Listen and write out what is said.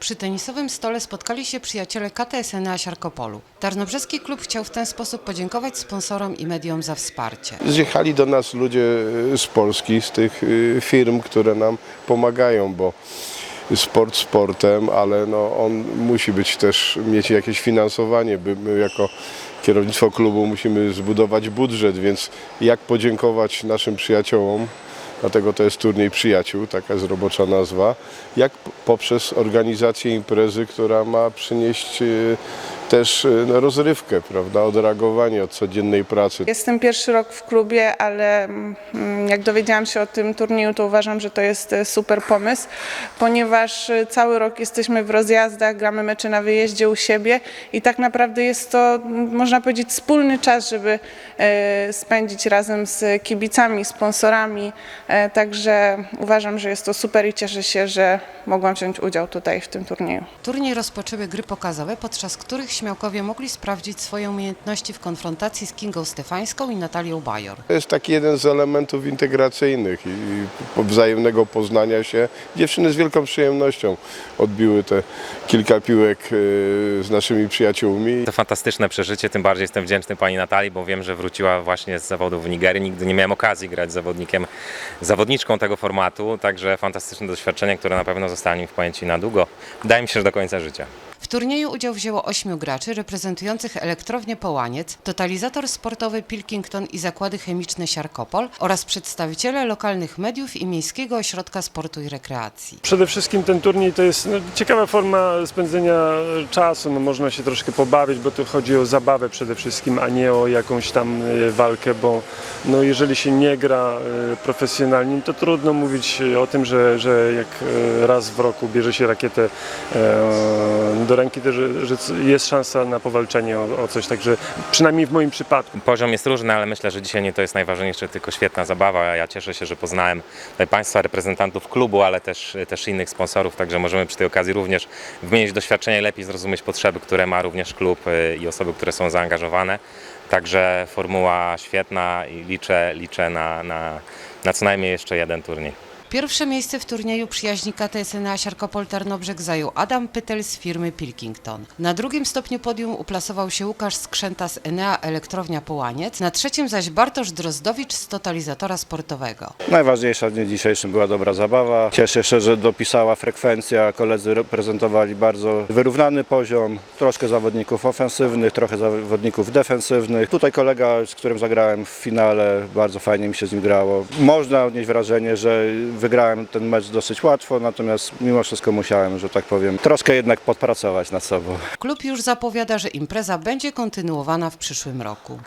Przy tenisowym stole spotkali się przyjaciele KTSNA Siarkopolu. Tarnobrzeski klub chciał w ten sposób podziękować sponsorom i mediom za wsparcie. Zjechali do nas ludzie y, z Polski, z tych y, firm, które nam pomagają, bo sport sportem, ale no on musi być też, mieć jakieś finansowanie, my jako kierownictwo klubu musimy zbudować budżet, więc jak podziękować naszym przyjaciołom, dlatego to jest turniej przyjaciół, taka jest robocza nazwa, jak poprzez organizację imprezy, która ma przynieść y, też y, no, rozrywkę, prawda, odreagowanie od codziennej pracy. Jestem pierwszy rok w klubie, ale mm, jak dowiedziałam się o tym turnieju, to uważam, że to jest e, super pomysł, ponieważ e, cały rok jesteśmy w rozjazdach, gramy mecze na wyjeździe u siebie i tak naprawdę jest to, mm, można powiedzieć, wspólny czas, żeby e, spędzić razem z kibicami, sponsorami. E, Także uważam, że jest to super i cieszę się, że mogłam wziąć udział tutaj w tym turnieju. Turniej rozpoczęły gry pokazowe, podczas których śmiałkowie mogli sprawdzić swoje umiejętności w konfrontacji z Kingą Stefańską i Natalią Bajor. To jest taki jeden z elementów integracyjnych i i wzajemnego poznania się. Dziewczyny z wielką przyjemnością odbiły te kilka piłek e, z naszymi przyjaciółmi. To fantastyczne przeżycie, tym bardziej jestem wdzięczny pani Natalii, bo wiem, że wróciła właśnie z zawodów w Nigerii. Nigdy nie miałem okazji grać z zawodnikiem, zawodniczką tego formatu, także fantastyczne doświadczenie, które na pewno zostanie mi w pamięci na długo. Wydaje mi się, że do końca życia. Turnieju udział wzięło ośmiu graczy reprezentujących elektrownię Połaniec, totalizator sportowy Pilkington i zakłady chemiczne Siarkopol oraz przedstawiciele lokalnych mediów i Miejskiego Ośrodka Sportu i Rekreacji. Przede wszystkim ten turniej to jest no, ciekawa forma spędzenia czasu. No, można się troszkę pobawić, bo tu chodzi o zabawę przede wszystkim, a nie o jakąś tam e, walkę, bo no, jeżeli się nie gra e, profesjonalnie, to trudno mówić o tym, że, że jak e, raz w roku bierze się rakietę e, do ręki, to że, że jest szansa na powalczenie o, o coś. Także przynajmniej w moim przypadku. Poziom jest różny, ale myślę, że dzisiaj nie to jest najważniejsze, tylko świetna zabawa. Ja cieszę się, że poznałem tutaj Państwa reprezentantów klubu, ale też, też innych sponsorów, także możemy przy tej okazji również wymienić doświadczenia i lepiej zrozumieć potrzeby, które ma również klub y, i osoby, które są zaangażowane. Także formuła świetna i liczę, liczę na, na, na co najmniej jeszcze jeden turniej. Pierwsze miejsce w turnieju przyjaźni KTSNA Siarkopol Tarnobrzeg zajął Adam Pytel z firmy Pilkington. Na drugim stopniu podium uplasował się Łukasz Skrzęta z Enea Elektrownia Połaniec, na trzecim zaś Bartosz Drozdowicz z totalizatora sportowego. Najważniejsza w dniu dzisiejszym była dobra zabawa. Cieszę się, że dopisała frekwencja. Koledzy reprezentowali bardzo wyrównany poziom. Troszkę zawodników ofensywnych, trochę zawodników defensywnych. Tutaj kolega, z którym zagrałem w finale, bardzo fajnie mi się z nim grało. Można odnieść wrażenie, że wygrałem ten mecz dosyć łatwo, natomiast mimo wszystko musiałem, że tak powiem, troszkę jednak podpracować nad sobą. Klub już zapowiada, że impreza będzie kontynuowana w przyszłym roku.